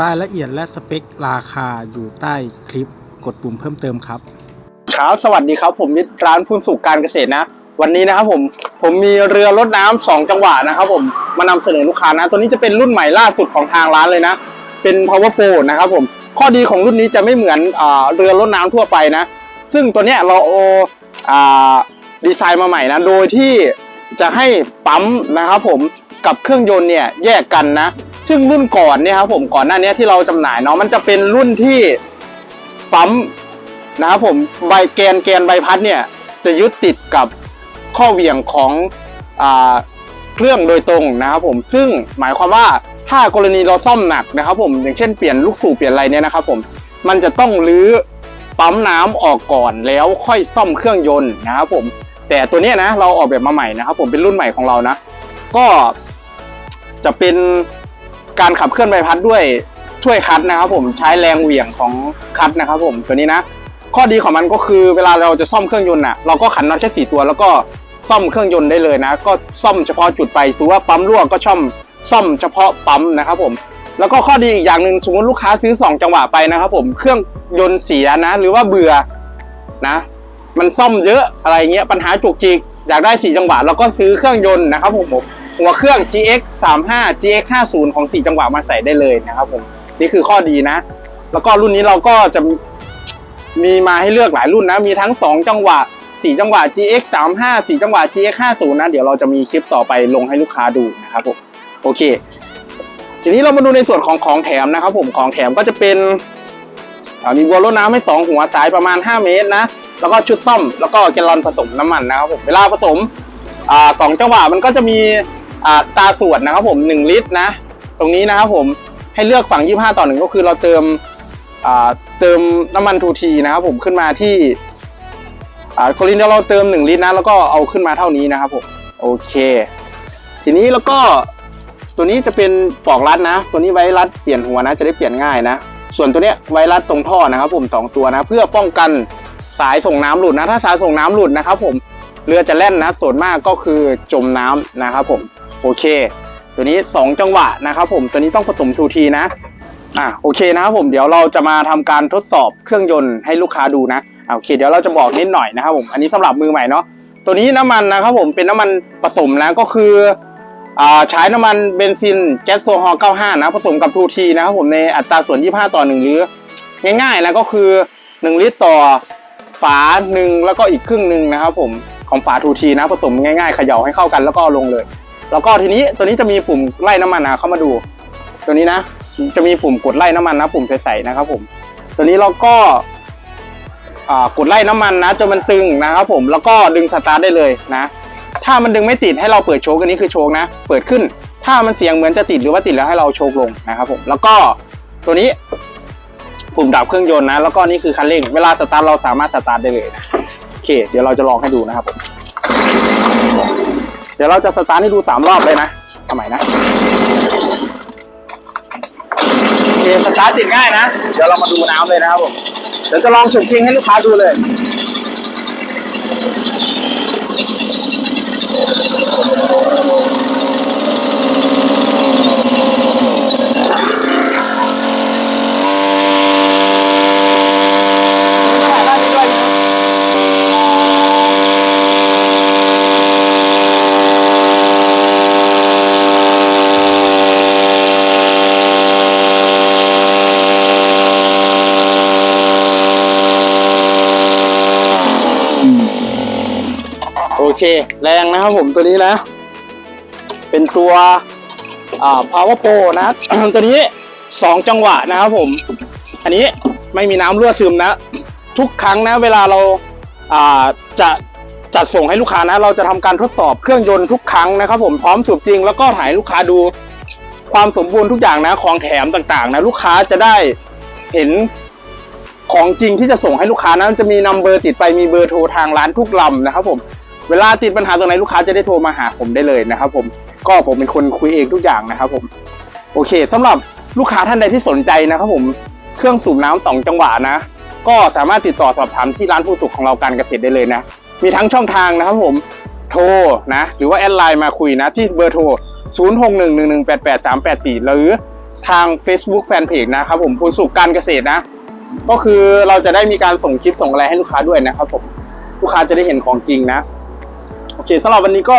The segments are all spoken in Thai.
รายละเอียดและสเปคราคาอยู่ใต้คลิปกดปุ่มเพิ่มเติมครับครับสวัสดีครับ ผมมิตรร้านพูนสุขการเกษตรนะ วันนี้นะครับผมผมมีเรือรถน้ำสองจังหวะนะครับผมมานำเสนอลูกค้านะ ตัวนี้จะเป็นรุ่นใหม่ล่าสุดของทางร้านเลยนะ เป็น power pro นะครับผมข้อดีของรุ่นนี้จะไม่เหมือนอ่าเรือรถน้ำทั่วไปนะ ซึ่งตัวเนี้ยเราออ่าดีไซน์มาใหม่นะโดยที่จะให้ปั๊มนะครับผมกับเครื่องยนต์เนี่ยแยกกันนะ ซึ่งรุ่นก่อนเนี่ยครับผมก่อนหน้านี้ที่เราจำหน่ายเนาะมันจะเป็นรุ่นที่ปั๊มนะครับผมใบแกนแกนใบพัดเนี่ยจะยึดติดกับข้อเหวี่ยงของอเครื่องโดยตรงนะครับผมซึ่งหมายความว่าถ้ากรณีเราซ่อมหนักนะครับผมอย่างเช่นเปลี่ยนลูกสูบเปลี่ยนอะไรเนี่ยนะครับผมมันจะต้องรื้อปั๊มน้ำออกก่อนแล้วค่อยซ่อมเครื่องยนต์นะครับผมแต่ตัวนี้นะเราออกแบบมาใหม่นะครับผมเป็นรุ่นใหม่ของเรานะ ก็จะเป็น การขับเคลื่อนใบพัดด้วยช่วยคัดนะครับผมใช้แรงเหวี่ยงของคัดนะครับผมตัวนี้นะ ข้อดีของมันก็คือเวลาเราจะซ่อมเครื่องยนต์น่ะเราก็ขันน็อตแค่สี่ตัว แล้วก็ซ่อมเครื่องยนต์ได้เลยนะ ก็ซ่อมเฉพาะจุดไปถือว่าปั๊มรั่วก็ช่อมซ่อมเฉพาะปั๊มนะครับผมแล้วก็ข้อดีอีกอย่างหนึ่งสมมติลูกค้าซื้อ 2 จังหวะไปนะครับผมเครื่องยนต์เสียนะ หรือว่าเบื่อนะ มันซ่อมเยอะอะไรเงี้ยปัญหาจุกจิกอยากได้ 4 จังหวะเราก็ซื้อเครื่องยนต์นะครับผม หัวเครื่อง GX 35 GX 50ของ4จังหวะมาใส่ได้เลยนะครับผมนี่คือข้อดีนะ แล้วก็รุ่นนี้เราก็จะมีมาให้เลือกหลายรุ่นนะ มีทั้ง 2 จังหวะ 4 จังหวะ GX 35 4 จังหวะ GX 50นะ เดี๋ยวเราจะมีคลิปต่อไปลงให้ลูกค้าดูนะครับผม โอเค ทีนี้เรามาดูในส่วนของของแถมนะครับผม ของแถมก็จะเป็นมีวัวรดน้ำให้ 2 หัวสายประมาณ 5 เมตรนะ แล้วก็ชุดซ่อม แล้วก็แกลลอนผสมน้ำมันนะครับผม เวลาผสมอ่าสองจังหวะมันก็จะมี ตาส่วนนะครับผม 1 ลิตรนะ ตรงนี้นะครับผมให้เลือกฝั่ง 25 ต่อหนึ่งก็คือเราเติมเติมน้ำมันทูทีนะครับผมขึ้นมาที่อ่ากรณีเราเติม 1 ลิตรนะ แล้วก็เอาขึ้นมาเท่านี้นะครับผมโอเค ทีนี้แล้วก็ตัวนี้จะเป็นปลอกรัดนะ ตัวนี้ไว้รัดเปลี่ยนหัวนะ จะได้เปลี่ยนง่ายนะ ส่วนตัวเนี้ยไว้รัดตรงท่อนะครับผมสองตัวนะ เพื่อป้องกันสายส่งน้ำหลุดนะ ถ้าสายส่งน้ำหลุดนะครับผมเรือจะแล่นนะส่วนมากก็คือจมน้ำนะครับผม โอเค ตัวนี้ 2 จังหวะนะครับผมตัวนี้ต้องผสมทูทีนะอะโอเคนะครับผมเดี๋ยวเราจะมาทำการทดสอบเครื่องยนต์ให้ลูกค้าดูนะอะโอเค เดี๋ยวเราจะบอกนิดหน่อยนะครับผมอันนี้สำหรับมือใหม่เนาะตัวนี้น้ำมันนะครับผมเป็นน้ำมันผสมนะก็คืออ่าใช้น้ำมันเบนซินแก๊สโซฮอล์95 นะผสมกับทูทีนะครับผมในอัตราส่วน 25 ต่อ 1 หรือ ง่ายๆนะก็คือ 1 ลิตรต่อฝาหนึ่งแล้วก็อีกครึ่งหนึ่งนะครับผมของฝาทูทีนะผสมง่ายๆเขย่าให้เข้ากันแล้วก็ลงเลย แล้วก็ทีนี้ตัวนี้จะมีปุ่มไล่น้ำมันนะเข้ามาดู ตัวนี้นะ จะมีปุ่มกดไล่น้ำมันนะ ปุ่มใสๆนะครับผม ตัวนี้เราก็กดไล่น้ำมันนะจนมันตึงนะครับผมแล้วก็ดึงสตาร์ทได้เลยนะ ถ้ามันดึงไม่ติดให้เราเปิดโชคอันนี้คือโชคนะ เปิดขึ้น ถ้ามันเสียงเหมือนจะติดหรือว่าติดแล้วให้เราโชคลงนะครับผมแล้วก็ตัวนี้ปุ่มดับเครื่องยนต์นะ แล้วก็นี่คือคันเร่งเวลาสตาร์ทเราสามารถสตาร์ทได้เลยนะโอเค เดี๋ยวเราจะลองให้ดูนะครับผม เดี๋ยวเราจะสตาร์ทให้ดูสามรอบเลยนะทำไมนะ โอเค สตาร์ทติดง่ายนะ เดี๋ยวเรามาดูน้ำเลยนะครับผม เดี๋ยวจะลองฉุกคิงให้ลูกค้าดูเลย เค แรงนะครับผมตัวนี้นะ เป็นตัวอ่า power pro นะ ตัวนี้สองจังหวะนะครับผม อันนี้ไม่มีน้ำรั่วซึมนะ ทุกครั้งนะ เวลาเราอ่าจะจัดส่งให้ลูกค้านะ เราจะทำการทดสอบเครื่องยนต์ทุกครั้งนะครับ ผมพร้อมสูบจริง แล้วก็ถ่ายลูกค้าดูความสมบูรณ์ทุกอย่างนะ ของแถมต่างๆ นะ ลูกค้าจะได้เห็นของจริงที่จะส่งให้ลูกค้านะจะมีนัมเบอร์ติดไปมีเบอร์โทรทางร้านทุกลำนะครับผม เวลาติดปัญหาตรงไหนลูกค้าจะได้โทรมาหาผมได้เลยนะครับผมก็ผมเป็นคนคุยเองทุกอย่างนะครับผมโอเคสำหรับลูกค้าท่านใดที่สนใจนะครับผมเครื่องสูบน้ำสองจังหวะนะ ก็สามารถติดต่อสอบถามที่ร้านผู้สุขของเราการเกษตรได้เลยนะ มีทั้งช่องทางนะครับผมโทรนะ หรือว่าแอดไลน์มาคุยนะที่เบอร์โทร 0611188384 หรือทาง Facebook Fanpage นะครับผมพูนสุขการเกษตรนะ ก็คือเราจะได้มีการส่งคลิปส่งอะไรให้ลูกค้าด้วยนะครับผมลูกค้าจะได้เห็นของจริงนะ โอเคสำหรับวันนี้ก็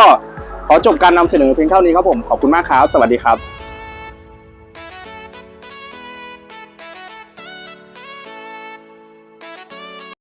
ขอจบการนำเสนอเพียงเท่านี้ครับผม ขอบคุณมากครับ สวัสดีครับ